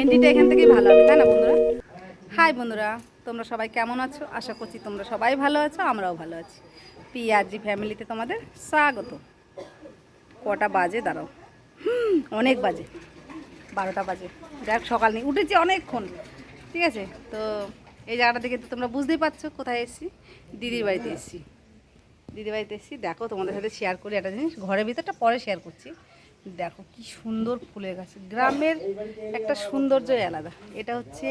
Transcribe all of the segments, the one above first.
এন্ট্রিটা এখান থেকেই ভালো হবে, তাই না বন্ধুরা? হাই বন্ধুরা, তোমরা সবাই কেমন আছো? আশা করছি তোমরা সবাই ভালো আছো, আমরাও ভালো আছি। পিআরজি ফ্যামিলিতে তোমাদের স্বাগত। কটা বাজে, দাঁড়াও। অনেক বাজে, বারোটা বাজে। দেখ সকাল নেই, উঠেছি অনেকক্ষণ, ঠিক আছে? তো এই জায়গাটা থেকে তো তোমরা বুঝতেই পারছ কোথায় এসেছি। দিদির বাড়িতে এসেছি। দিদির বাড়িতে এসেছি, দেখো তোমাদের সাথে শেয়ার করি একটা জিনিস, ঘরের ভিতরটা পরে শেয়ার করছি। দেখো কি সুন্দর ফুলের গাছ। গ্রামের একটা সৌন্দর্যই আলাদা। এটা হচ্ছে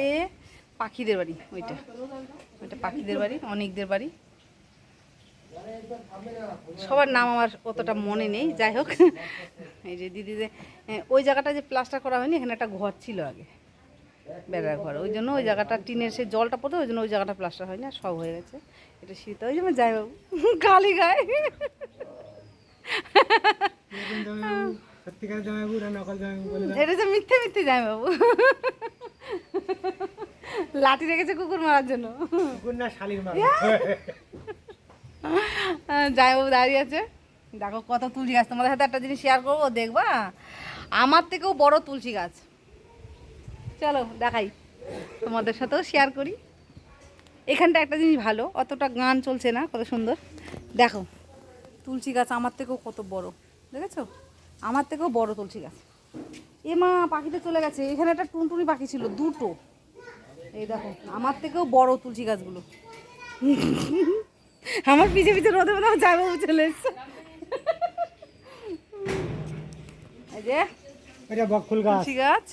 পাখিদের বাড়ি, ওইটা। ওইটা পাখিদের বাড়ি, অনেকদের বাড়ি। সবার নাম আমার অতটা মনে নেই, যাই হোক। এই যে দিদিদের ওই জায়গাটা যে প্লাস্টার করা হয়নি, এখানে একটা ঘর ছিল আগে। বেড়ার ঘর। ওই জন্য ওই জায়গাটা টিনের সে জলটা পড়তো, ওই জন্য ওই জায়গাটা প্লাস্টার হয়নি, আর সব হয়ে গেছে। এটা শীত, ওই জন্য যাই হোক। গালি গায়ে। সত্যিকার জামাইবাবু না নকল জামাইবাবু বলে এটা যে মিথ্যে মিথ্যে যাই বাবু লাঠি রেখেছে কুকুর মারার জন্য। কুকুর না শালির মা যাই বাবু দাঁড়িয়ে আছে। দেখো কত তুলসী গাছ। তোমাদের সাথে একটা জিনিস শেয়ার করব দেখবা? আমার থেকেও বড় তুলসী গাছ। চলো দেখাই। তোমাদের সাথেও শেয়ার করি। এখানটা একটা জিনিস ভালো অতটা গান চলছে না কত সুন্দর। দেখো তুলসী গাছ আমার থেকেও কত বড়। দেখেছ? আমার থেকেও বড় তুলসী গাছ এ মা পাখিটা চলে গেছে। এখানে একটা টুনটুনি পাখি ছিল দুটো। এই দেখো আমার থেকেও বড় তুলসী গাছগুলো আমার পিছে পিছে রোদে আমার জামাইবাবু চলে এসছে। এই যে এটা বকফুল গাছ। তুলসী গাছ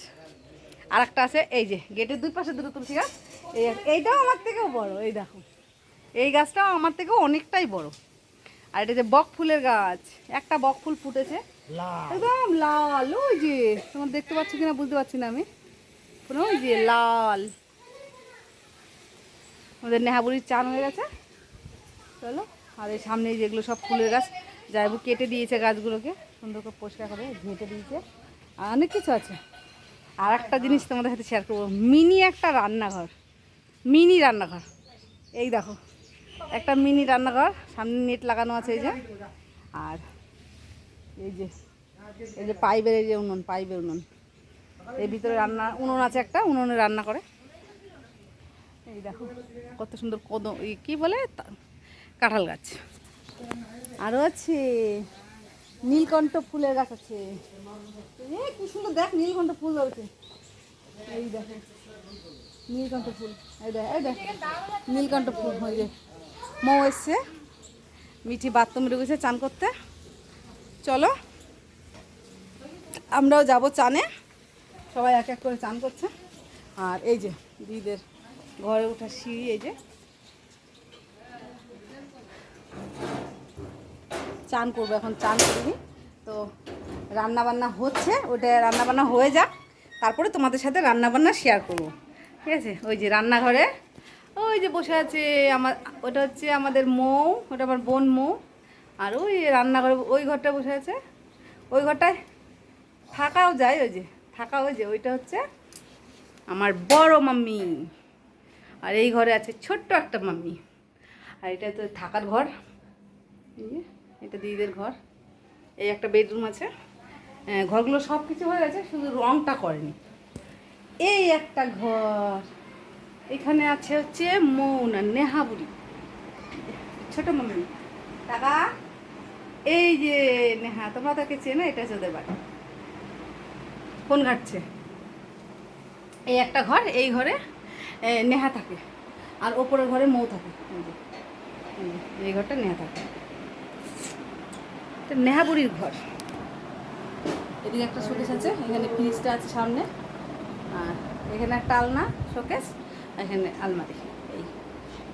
আর একটা আছে এই যে গেটের দুই পাশে দুটো তুলসী গাছ এই এইটাও আমার থেকেও বড় এই দেখো। এই গাছটাও আমার থেকেও অনেকটাই বড়। আর এটা যে বক ফুলের গাছ একটা বক ফুল ফুটেছে। লাল। একদম লাল ওই যে তোমার দেখতে পাচ্ছ কিনা বুঝতে পারছি না আমি। পুরো ওই যে লাল। আমাদের নেহাবুড়ির চান হয়ে গেছে। চলো আর এই সামনে যেগুলো সব ফুলের গাছ যাইবু কেটে দিয়েছে গাছগুলোকে সুন্দর করে পরিষ্কার করে ঘেঁটে দিয়েছে। আর অনেক কিছু আছে। আর একটা জিনিস তোমাদের সাথে শেয়ার করব মিনি একটা রান্নাঘর। মিনি রান্নাঘর। এই দেখো। একটা মিনি রান্নাঘর, সামনে নেট লাগানো আছে এই যে। আর এই যে এই যে পাইপের এই যে উনুন, পাইপের উনুন। এর ভিতরে রান্না, উনুন আছে একটা, উনুনে রান্না করে। এই দেখো, কত সুন্দর কদম কী বলে? কাঁঠাল গাছ। আরও আছে, নীলকণ্ঠ ফুলের গাছ আছে। কি সুন্দর, দেখ, নীলকণ্ঠ ফুল ধরেছে। এই দেখো, নীলকণ্ঠ ফুল, এই দেখ এই দেখ, নীলকণ্ঠ ফুল, ওই যে। মৌ এসছে। মিঠি বাথরুমে ঢুকেছে চান করতে। চলো, আমরাও যাব চানে। সবাই এক এক করে চান করছে। আর এই যে দিদিদের ঘরে ওঠা সিঁড়ি, এই যে। চান করব এখন, চান করিনি। তো রান্নাবান্না হচ্ছে, ওটা রান্নাবান্না হয়ে যাক। তারপরে তোমাদের সাথে রান্না বান্না শেয়ার করব। ঠিক আছে? ওই যে রান্নাঘরে ওই যে বসে আছে আমার, ওটা হচ্ছে আমাদের মৌ, ওটা আমার বোন মৌ। আর ওই রান্নাঘরে, ওই ঘরটা বসে আছে। ওই ঘরটায় থাকাও যায়, ওই যে থাকা ওই যে ওইটা হচ্ছে আমার বড় মাম্মি। আর এই ঘরে আছে ছোট্ট একটা মাম্মি। আর এটা তো থাকার ঘর। এটা দিদিদের ঘর। এই একটা বেডরুম আছে। ঘরগুলো সব কিছু হয়ে গেছে, শুধু রংটা করেনি। এই একটা ঘর। এখানে আছে হচ্ছে মৌনা নেহাবুড়ি ছোট মাম্মি টাকা এই যে নেহা, তোমরা তাকে চেনো? এটা হচ্ছে ওদের বাড়ি ফোন ঘাটছে এই একটা ঘর, এই ঘরে নেহা থাকে। আর ওপরের ঘরে মৌ থাকে। এই ঘরটা নেহা থাকে। এটা নেহাবুড়ির ঘর। এদিকে একটা শোকেস আছে, এখানে ফ্রিজটা আছে সামনে। আর এখানে একটা আলনা, শোকেস। এখানে আলমারি। এই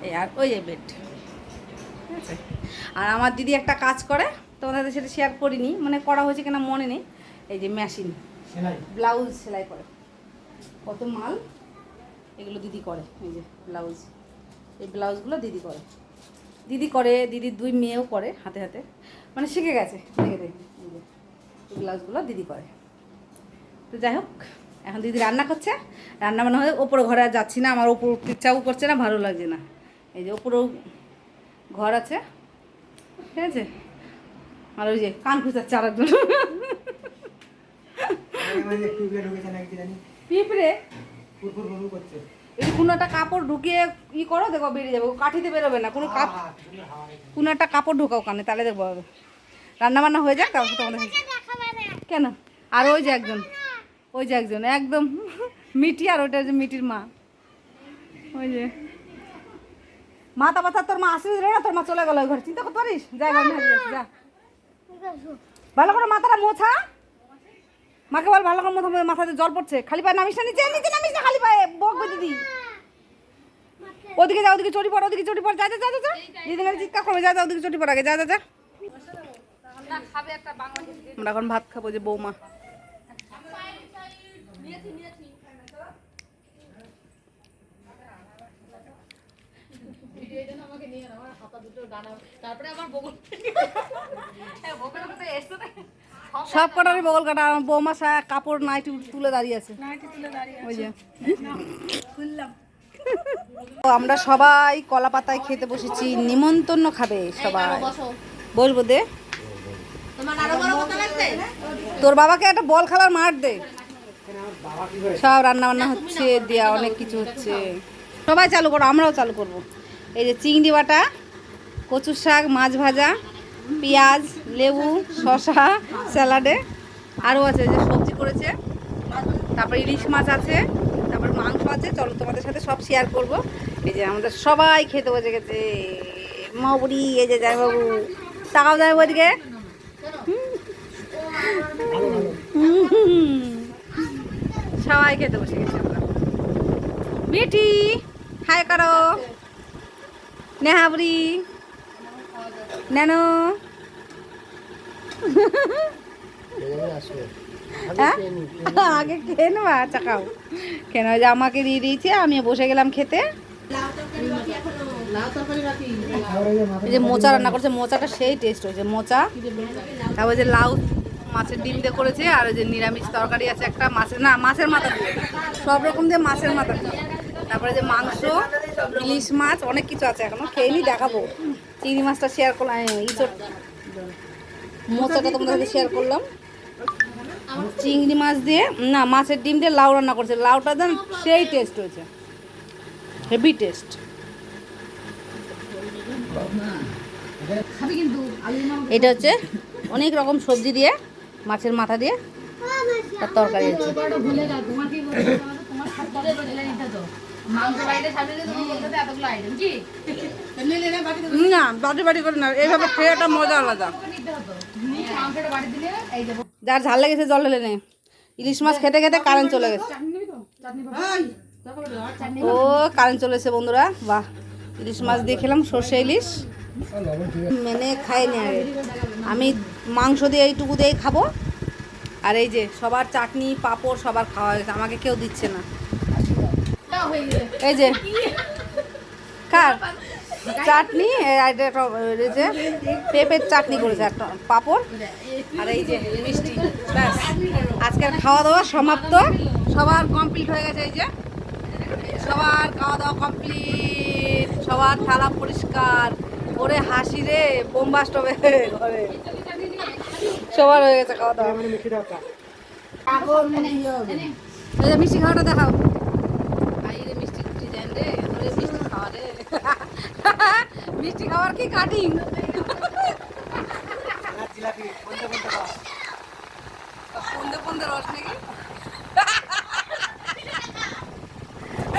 এই আর ওই যে বেড ঠিক আছে? আর আমার দিদি একটা কাজ করে তোমাদের সাথে সেটা শেয়ার করিনি মানে করা হয়েছে কিনা মনে নেই। এই যে মেশিন সেলাই? ব্লাউজ সেলাই করে। কত মাল? এগুলো দিদি করে এই যে ব্লাউজ এই ব্লাউজগুলো দিদি করে। দিদি করে দিদির দুই মেয়েও করে হাতে হাতে। মানে শিখে গেছে দেখে দেখে। এই যে এই ব্লাউজগুলো দিদি করে। তো যাই হোক এখন দিদি রান্না করছে। রান্না বান্না হয়ে ওপরে ঘরে আর যাচ্ছি না, আমার ওপর উঠতে ইচ্ছাও করছে না, ভালো লাগছে না। এই যে ওপরেও ঘর আছে। ঠিক আছে? আর ওই যে কান খুঁজাচ্ছে আরেকজন। মানে টিউবে ঢুকেছে নাকি কি জানি পিঁপড়ে কোনো একটা কাপড় ঢুকিয়ে ই করো, দেখো বেরিয়ে যাবে। কাঠিতে বেরোবে না, কোনো কাপ। কোনো একটা কাপড় ঢোকাও কানে তাহলে দেখব। রান্না বান্না হয়ে যাক, তারপর তোমাদের কেন? আর ওই যে একজন। ওই যে একজন একদম মিটি আর ওইটা যে মিটির মা। ওই যে। মাথা ব্যথা তোর মা আসিস রে না? তোর মা চলে গেল ওই ঘরে। চিন্তা করতে পারিস? যা ঘর যা। ভালো করে মাথাটা মোছা। মাকে বল ভালো করে মোথা মাথাতে জল পড়ছে। খালি পায়ে নামিস না নিচে নিচে নামিস না খালি পায়ে বকবে দিদি ওদিকে যা ওদিকে চটি পড় ওদিকে চটি পড়। যা যা যা যা, দিদি চিৎকার করবে যা যা ওদিকে চটি পড় আগে যা যা যা। আমরা এখন ভাত খাব যে বৌমা। সব কটারই বগল কাটা আমার বৌমা সা কাপড় নাইটি তুলে দাঁড়িয়ে আছে। ওই যে। তো আমরা সবাই কলা পাতায় খেতে বসেছি নিমন্ত্রণ খাবে সবাই। বলব দে। তোর বাবাকে একটা বল খেলার মার দে। সব রান্না বান্না হচ্ছে, দেওয়া অনেক কিছু হচ্ছে। সবাই চালু করো, আমরাও চালু করব। এই যে চিংড়ি বাটা কচুর শাক, মাছ ভাজা, পেঁয়াজ, লেবু, শসা, স্যালাডে। আরও আছে যে সবজি করেছে। তারপর ইলিশ মাছ আছে, তারপর মাংস আছে। চলো তোমাদের সাথে সব শেয়ার করব। এই যে আমাদের সবাই খেতে বসে গেছে। মাবুড়ি এই যে যায় বাবু টাকাও যায় ওদিকে সবাই খেতে বসে গেছে আমরা। মিঠি হাই করো। নেহাবুড়ি, নেনো। হ্যাঁ? আগে খেয়ে নেবা আচ্ছা খাও কেন যে আমাকে দিয়ে দিয়েছে আমি বসে গেলাম খেতে। এই যে মোচা রান্না করছে, মোচাটা সেই টেস্ট হয়েছে মোচা। তারপর যে লাউ মাছের ডিম দিয়ে করেছে আর ওই যে নিরামিষ তরকারি আছে একটা মাছের না মাছের মাথা দিয়ে। সব রকম দিয়ে মাছের মাথা দিয়ে। তারপরে যে মাংস ইলিশ মাছ অনেক কিছু আছে এখনও খেয়ে নি দেখাবো। চিংড়ি মাছটা শেয়ার করলাম মোচাটা তোমাদের সাথে শেয়ার করলাম। চিংড়ি মাছ দিয়ে না মাছের ডিম দিয়ে লাউ রান্না করছে। লাউটা দেন সেই টেস্ট হয়েছে। হেভি টেস্ট এটা হচ্ছে অনেক রকম সবজি দিয়ে মাছের মাথা দিয়ে তার তরকারি আছে। না, বাটি বাটি করে না, এইভাবে খেয়েটা মজা আলাদা। যার ঝাল লেগেছে জল ঢেলে নে। ইলিশ মাছ খেতে খেতে কারেন্ট চলে গেছে। ও কারেন্ট চলে এসেছে বন্ধুরা। বাহ, ইলিশ মাছ দিয়ে খেলাম সর্ষে ইলিশ। মেনে খাইনি আগে আমি মাংস দিয়ে এইটুকু দিয়েই খাব। আর এই যে সবার চাটনি, পাঁপড় সবার খাওয়া হয়েছে আমাকে কেউ দিচ্ছে না। এই যে। কার? চাটনি? যে পেঁপের চাটনি করেছে একটা, পাঁপড়। আর এই যে মিষ্টি। ব্যাস। আজকের খাওয়া দাওয়া সমাপ্ত। সবার কমপ্লিট হয়ে গেছে এই যে। সবার খাওয়া দাওয়া কমপ্লিট সবার থালা পরিষ্কার। ওরে হাসি রে বোমবাস্ট হবে ঘরে। সবার হয়ে গেছে খাওয়া দাওয়া। মানে মিষ্টি খাওয়াটা দেখাও। রে মিষ্টি কুটি দেন রে ওরে মিষ্টি খাওয়া রে। মিষ্টি খাওয়ার কি কাটিং? পন্দে পন্দে রস। নাকি?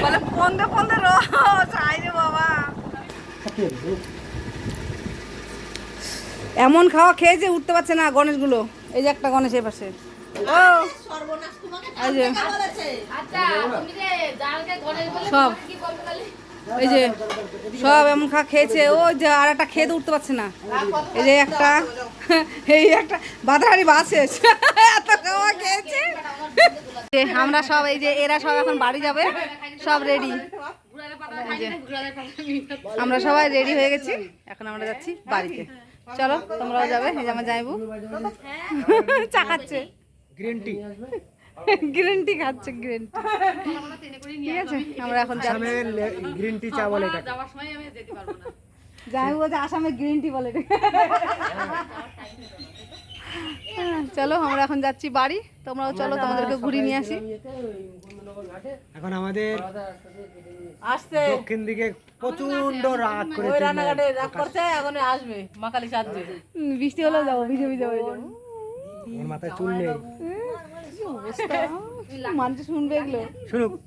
বলে পন্দে পন্দে রস আই রে বাবা এমন খাওয়া খেয়েছে উঠতে পারছে না গণেশগুলো। এই যে একটা গণেশ এই পাশে। ও! এই যে। সব। এই যে সব এমন খা খেয়েছে। ও যে আর একটা খেয়ে উঠতে পারছে না। এই যে একটা এই একটা বাধাহারি বাসে এত খাওয়া খেয়েছে। যে আমরা সব এই যে এরা সব এখন বাড়ি যাবে। সব রেডি আমরা সবাই রেডি হয়ে গেছি। এখন আমরা যাচ্ছি বাড়িতে। চলো তোমরাও যাবে এই আমার যাইবু চাকাচ্ছে গ্রিন টি গ্রিন টি খাচ্ছে গ্রিন টি ঠিক আছে আমরা এখন যাচ্ছি। গ্রিন টি চা বলে যাওয়ার সময় আমি যেতে পারব না। যাই যে আসামে গ্রিন টি বলে চলো আমরা এখন যাচ্ছি বাড়ি। তোমরাও চলো তোমাদেরকে ঘুরিয়ে নিয়ে আসি। এখন আমাদের আসছে। দক্ষিণ দিকে প্রচণ্ড রাত করে ওই রান্নাঘাটে রাগ করছে এখন আসবে মাকালি সাজছে। উম, বৃষ্টি হলেও যাব ভিজে ভিজে হয়ে যাব। ওর মাথায় চুল নেই। কি অবস্থা মানুষ শুনবে এগুলো। শুনুক।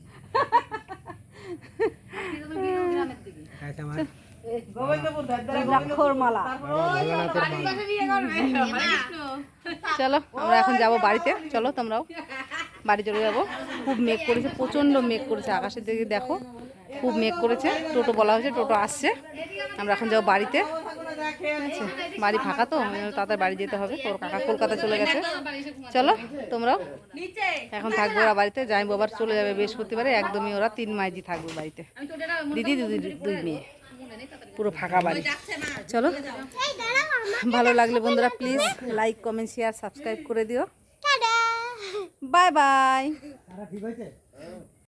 আমার রাক্ষর মালা চলো আমরা এখন যাব বাড়িতে। চলো তোমরাও। বাড়ি চলে যাব। খুব মেঘ করেছে প্রচণ্ড মেঘ করেছে। আকাশের দিকে দেখো খুব মেঘ করেছে। টোটো বলা হয়েছে টোটো আসছে। আমরা এখন যাব বাড়িতে। ঠিক বাড়ি ফাঁকা তো তাড়াতাড়ি বাড়ি যেতে হবে। তোর কাকা কলকাতা চলে গেছে। চলো তোমরাও। এখন থাকব ওরা বাড়িতে। যাই আবার চলে যাবে বৃহস্পতিবারে। একদমই ওরা তিন মাইজি থাকবে বাড়িতে। দিদি দুই দুই মেয়ে। পুরো ফাঁকা বাড়ি। চলো। ভালো লাগলে বন্ধুরা please like comment share subscribe করে দিও। Bye bye